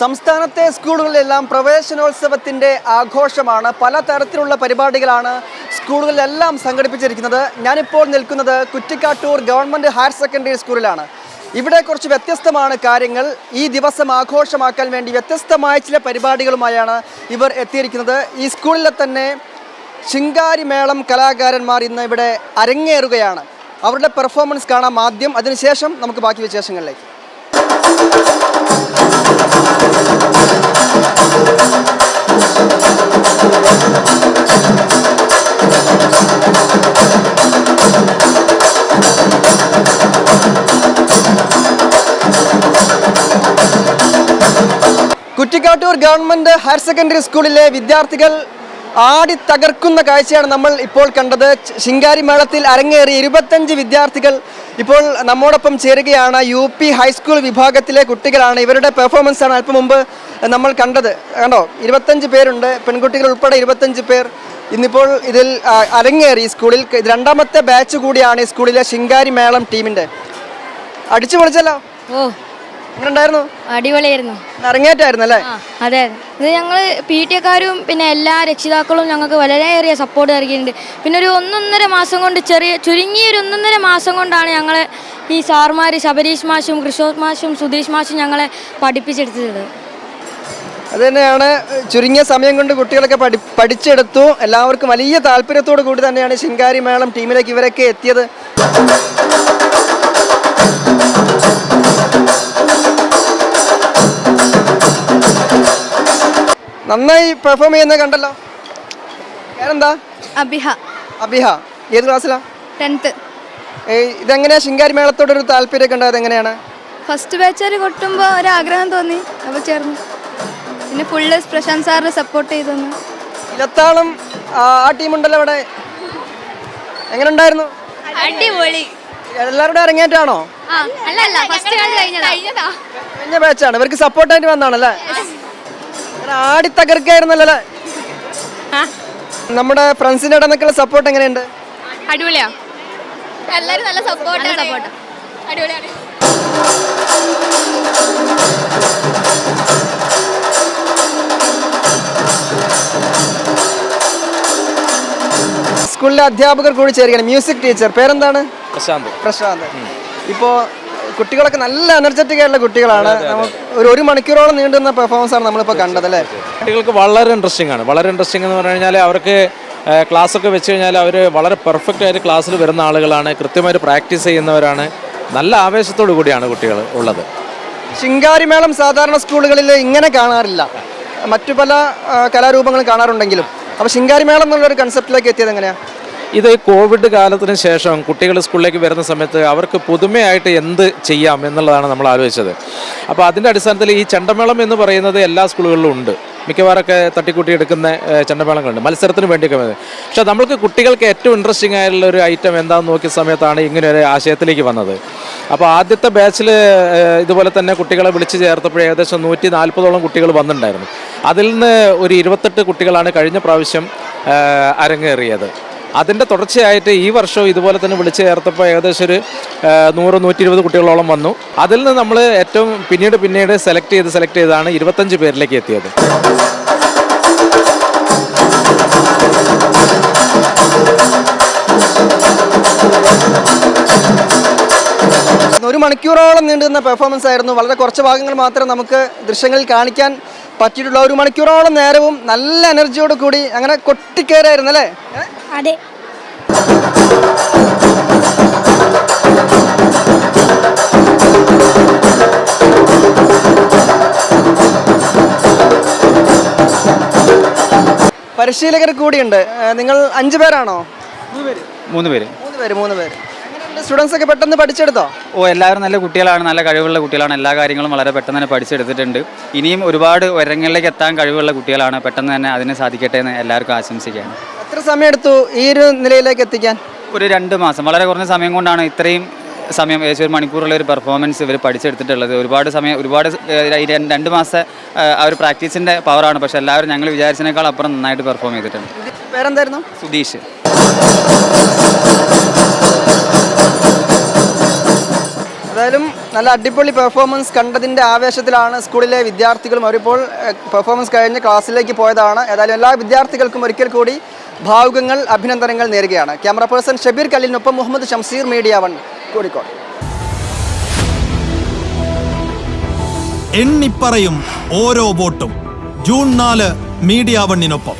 സംസ്ഥാനത്തെ സ്കൂളുകളിലെല്ലാം പ്രവേശനോത്സവത്തിന്റെ ആഘോഷമാണ്. പല തരത്തിലുള്ള പരിപാടികളാണ് സ്കൂളുകളിലെല്ലാം സംഘടിപ്പിച്ചിരിക്കുന്നത്. ഞാനിപ്പോൾ നിൽക്കുന്നത് കുറ്റിക്കാട്ടൂർ ഗവൺമെന്റ് ഹയർ സെക്കൻഡറി സ്കൂളിലാണ്. ഇവിടെ കുറച്ച് വ്യത്യസ്തമാണ് കാര്യങ്ങൾ. ഈ ദിവസം ആഘോഷമാക്കാൻ വേണ്ടി വ്യത്യസ്തമായ ചില പരിപാടികളുമായാണ് ഇവർ എത്തിയിരിക്കുന്നത്. ഈ സ്കൂളിലെ തന്നെ ശിങ്കാരി മേളം കലാകാരന്മാർ ഇന്ന് ഇവിടെ അരങ്ങേറുകയാണ്. അവരുടെ പെർഫോമൻസ് കാണാം ആദ്യം. അതിനുശേഷം നമുക്ക് ബാക്കി വിശേഷങ്ങളിലേക്ക്. കുറ്റിക്കാട്ടൂർ ഗവൺമെന്റ് ഹയർ സെക്കൻഡറി സ്കൂളിലെ വിദ്യാർത്ഥികൾ ആടി തകർക്കുന്ന കാഴ്ചയാണ് നമ്മൾ ഇപ്പോൾ കണ്ടത്. ശിങ്കാരി മേളത്തിൽ അരങ്ങേറി ഇരുപത്തഞ്ച് വിദ്യാർത്ഥികൾ ഇപ്പോൾ നമ്മോടൊപ്പം ചേരുകയാണ്. യു പി ഹൈസ്കൂൾ വിഭാഗത്തിലെ കുട്ടികളാണ്. ഇവരുടെ പെർഫോമൻസ് ആണ് അല്പം മുമ്പ് നമ്മൾ കണ്ടത്. കണ്ടോ? ഇരുപത്തഞ്ച് പേരുണ്ട്. പെൺകുട്ടികൾ ഉൾപ്പെടെ ഇരുപത്തഞ്ച് പേർ ഇന്നിപ്പോൾ ഇതിൽ അരങ്ങേറി സ്കൂളിൽ. രണ്ടാമത്തെ ബാച്ച് കൂടിയാണ് ഈ സ്കൂളിലെ ശിങ്കാരി മേളം ടീമിന്റെ അടിച്ചു പൊളിച്ചല്ലോ ഓ. എങ്ങനെ ഉണ്ടായിരുന്നു അടിപൊളിയായിരുന്നു. അരങ്ങേറ്റായിരുന്നു അല്ലേ? ആ അതെ ഇത് ഞങ്ങൾ പി ടി എക്കാരും പിന്നെ എല്ലാ രക്ഷിതാക്കളും ഞങ്ങൾക്ക് വളരെയേറെ സപ്പോർട്ട് നൽകിയിട്ടുണ്ട്. പിന്നെ ഒരു ഒന്നൊന്നര മാസം കൊണ്ട് ചെറിയ ചുരുങ്ങിയ ഒരു ഒന്നൊന്നര മാസം കൊണ്ടാണ് ഞങ്ങൾ ഈ സാർമാർ ശബരീഷ് മാഷും കൃഷോത് മാഷും സുധീഷ് മാഷും ഞങ്ങളെ പഠിപ്പിച്ചെടുത്തത്. അത് തന്നെയാണ് ചുരുങ്ങിയ സമയം കൊണ്ട് കുട്ടികളൊക്കെ പഠി പഠിച്ചെടുത്തു. എല്ലാവർക്കും വലിയ താല്പര്യത്തോടു കൂടി തന്നെയാണ് ശിങ്കാരി മേളം ടീമിലേക്ക് ഇവരൊക്കെ എത്തിയത്. നന്നായി പെർഫോം ചെയ്യുന്ന കണ്ടല്ലോ. പേരെന്താ? അബിഹ. അബിഹ. ഏത് ക്ലാസ്സിലാ ടെൻത്ത് ഏയ് ഇതെങ്ങനെയാ ശിങ്കാരി മേളത്തോടൊരു താല്പര്യമൊക്കെ ഉണ്ടായത് എങ്ങനെയാണ്? ഫസ്റ്റ് ബാച്ചുകാർ കൊട്ടുമ്പോൾ ഒരാഗ്രഹം തോന്നി. അപ്പോൾ ചേർന്നു. പിന്നെ ഫുള്ള് പ്രശാന്ത് സാറിന് സപ്പോർട്ട് ചെയ്തു ഇലത്താളം ആ ടീം ടീമുണ്ടല്ലോ അവിടെ. എങ്ങനെ ഉണ്ടായിരുന്നു? അടിപൊളി. എല്ലാവരുടെ അരങ്ങേറ്റാണോ ആ അല്ല അല്ല ഫസ്റ്റ് കഴിഞ്ഞതാ. കഴിഞ്ഞ ബാച്ചാണ് ഇവർക്ക് സപ്പോർട്ടായിട്ട് വന്നാണല്ലേ ഇങ്ങനെ ആടി തകർക്കായിരുന്നല്ലോ നമ്മുടെ ഫ്രണ്ട്സിന്റെ ഇടന്നൊക്കെയുള്ള സപ്പോർട്ട് എങ്ങനെയുണ്ട്? അടിപൊളിയാ. എല്ലാരും നല്ല സപ്പോർട്ട് സപ്പോർട്ട് അടിപൊളിയാണ്. സ്കൂളിലെ അധ്യാപകർ കൂടി ചേരുകയാണ്. മ്യൂസിക് ടീച്ചർ പേരെന്താണ്? പ്രശാന്ത്. പ്രശാന്ത്. ഇപ്പോൾ കുട്ടികളൊക്കെ നല്ല എനർജറ്റിക് ആയിട്ടുള്ള കുട്ടികളാണ്. ഒരു ഒരു മണിക്കൂറോളം നീണ്ടുന്ന പെർഫോമൻസ് ആണ് നമ്മളിപ്പോൾ കണ്ടത് അല്ലേ? കുട്ടികൾക്ക് വളരെ ഇൻട്രസ്റ്റിംഗ് ആണ്. വളരെ ഇൻട്രസ്റ്റിംഗ് എന്ന് പറഞ്ഞു കഴിഞ്ഞാൽ അവർക്ക് ക്ലാസ് ഒക്കെ വെച്ച് കഴിഞ്ഞാൽ അവർ വളരെ പെർഫെക്റ്റ് ആയിട്ട് ക്ലാസ്സിൽ വരുന്ന ആളുകളാണ്. കൃത്യമായിട്ട് പ്രാക്ടീസ് ചെയ്യുന്നവരാണ്. നല്ല ആവേശത്തോടു കൂടിയാണ് കുട്ടികൾ ഉള്ളത്. ശിങ്കാരിമേളം സാധാരണ സ്കൂളുകളിൽ ഇങ്ങനെ കാണാറില്ല. മറ്റു പല കലാരൂപങ്ങളും കാണാറുണ്ടെങ്കിലും. അപ്പോൾ ശിങ്കാരിമേളം എന്നുള്ളൊരു കൺസെപ്റ്റിലേക്ക് എത്തിയത് എങ്ങനെയാണ് ഇത് കോവിഡ് കാലത്തിന് ശേഷം കുട്ടികൾ സ്കൂളിലേക്ക് വരുന്ന സമയത്ത് അവർക്ക് പുതുമയായിട്ട് എന്ത് ചെയ്യാം എന്നുള്ളതാണ് നമ്മൾ ആലോചിച്ചത്. അപ്പോൾ അതിന്റെ അടിസ്ഥാനത്തിൽ ഈ ചണ്ടമേളം എന്ന് പറയുന്നത് എല്ലാ സ്കൂളുകളിലും ഉണ്ട്. മിക്കവാറൊക്കെ തട്ടിക്കൂട്ടി എടുക്കുന്ന ചണ്ടമേളങ്ങളുണ്ട്. മത്സരത്തിന് വേണ്ടിയൊക്കെ പക്ഷേ നമ്മൾക്ക് കുട്ടികൾക്ക് ഏറ്റവും ഇൻട്രസ്റ്റിംഗ് ആയിട്ടുള്ള ഒരു ഐറ്റം എന്താണെന്ന് നോക്കിയ സമയത്താണ് ഇങ്ങനെ ഒരു ആശയത്തിലേക്ക് വന്നത്. അപ്പോൾ ആദ്യത്തെ ബാച്ചിൽ ഇതുപോലെ തന്നെ കുട്ടികളെ വിളിച്ചു ചേർത്തപ്പോൾ ഏകദേശം നൂറ്റി നാൽപ്പതോളം കുട്ടികൾ വന്നിട്ടുണ്ടായിരുന്നു. അതിൽ നിന്ന് ഒരു ഇരുപത്തെട്ട് കുട്ടികളാണ് കഴിഞ്ഞ പ്രാവശ്യം അരങ്ങേറിയത്. അതിന്റെ തുടർച്ചയായിട്ട് ഈ വർഷവും ഇതുപോലെ തന്നെ വിളിച്ചു ചേർത്തപ്പോൾ ഏകദേശം ഒരു നൂറ് നൂറ്റി ഇരുപത് കുട്ടികളോളം വന്നു. അതിൽ നിന്ന് നമ്മൾ ഏറ്റവും പിന്നീട് പിന്നീട് സെലക്ട് ചെയ്ത് സെലക്ട് ചെയ്താണ് ഇരുപത്തഞ്ച് പേരിലേക്ക് എത്തിയത്. ഒരു മണിക്കൂറോളം നീണ്ടുന്ന പെർഫോമൻസ് ആയിരുന്നു. വളരെ കുറച്ച് ഭാഗങ്ങൾ മാത്രം നമുക്ക് ദൃശ്യങ്ങളിൽ കാണിക്കാൻ പറ്റിയിട്ടുള്ള ഒരു മണിക്കൂറോളം നേരവും നല്ല എനർജിയോട് കൂടി അങ്ങനെ കൊട്ടിക്കയറായിരുന്നു അല്ലേ? അതെ. പരിശീലകർ കൂടിയുണ്ട്. നിങ്ങൾ അഞ്ചു പേരാണോ? മൂന്ന് പേര്. മൂന്ന് പേര് മൂന്ന് പേര്. എങ്ങനെയുണ്ട് സ്റ്റുഡൻസ് ഒക്കെ പെട്ടെന്ന് പഠിച്ചെടുത്തോ? ഓ എല്ലാവരും നല്ല കുട്ടികളാണ് നല്ല കഴിവുള്ള കുട്ടികളാണ്. എല്ലാ കാര്യങ്ങളും വളരെ പെട്ടെന്ന് തന്നെ പഠിച്ചെടുത്തിട്ടുണ്ട്. ഇനിയും ഒരുപാട് ഉയരങ്ങളിലേക്ക് എത്താൻ കഴിവുള്ള കുട്ടികളാണ് പെട്ടെന്ന് തന്നെ അതിനെ സാധിക്കട്ടെ എന്ന് എല്ലാവർക്കും ആശംസിക്കുകയാണ്. എത്ര സമയം എടുത്തു ഈ ഒരു നിലയിലേക്ക് എത്തിക്കാൻ? ഒരു രണ്ട് മാസം. വളരെ കുറഞ്ഞ സമയം കൊണ്ടാണ് ഇത്രയും സമയം ഏകദേശം ഒരു മണിക്കൂറുള്ള ഒരു പെർഫോമൻസ് ഇവർ പഠിച്ചെടുത്തിട്ടുള്ളത്. ഒരുപാട് സമയം ഒരുപാട് രണ്ട് മാസ മാസത്തെ ആ ഒരു പ്രാക്ടീസിന്റെ പവറാണ് പക്ഷേ എല്ലാവരും ഞങ്ങൾ വിചാരിച്ചതിനേക്കാൾ അപ്പുറം നന്നായിട്ട് പെർഫോം ചെയ്തിട്ടുണ്ട്. പേരെന്തായിരുന്നു ഏതായാലും നല്ല അടിപൊളി പെർഫോമൻസ് കണ്ടതിന്റെ ആവേശത്തിലാണ് സ്കൂളിലെ വിദ്യാർത്ഥികളും അവരിപ്പോൾ പെർഫോമൻസ് കഴിഞ്ഞ് ക്ലാസ്സിലേക്ക് പോയതാണ്. ഏതായാലും എല്ലാ വിദ്യാർത്ഥികൾക്കും ഒരിക്കൽ കൂടി ഭാവുകങ്ങൾ അഭിനന്ദനങ്ങൾ നേരുകയാണ്. ക്യാമറ പേഴ്സൺ ഷബീർ കല്ലിനൊപ്പം മുഹമ്മദ് ഷംസീർ മീഡിയ വൺ കോഴിക്കോട്. എണ്ണിപ്പറയും ഓരോ വോട്ടും. ജൂൺ നാല് മീഡിയ വണ്ണിനൊപ്പം.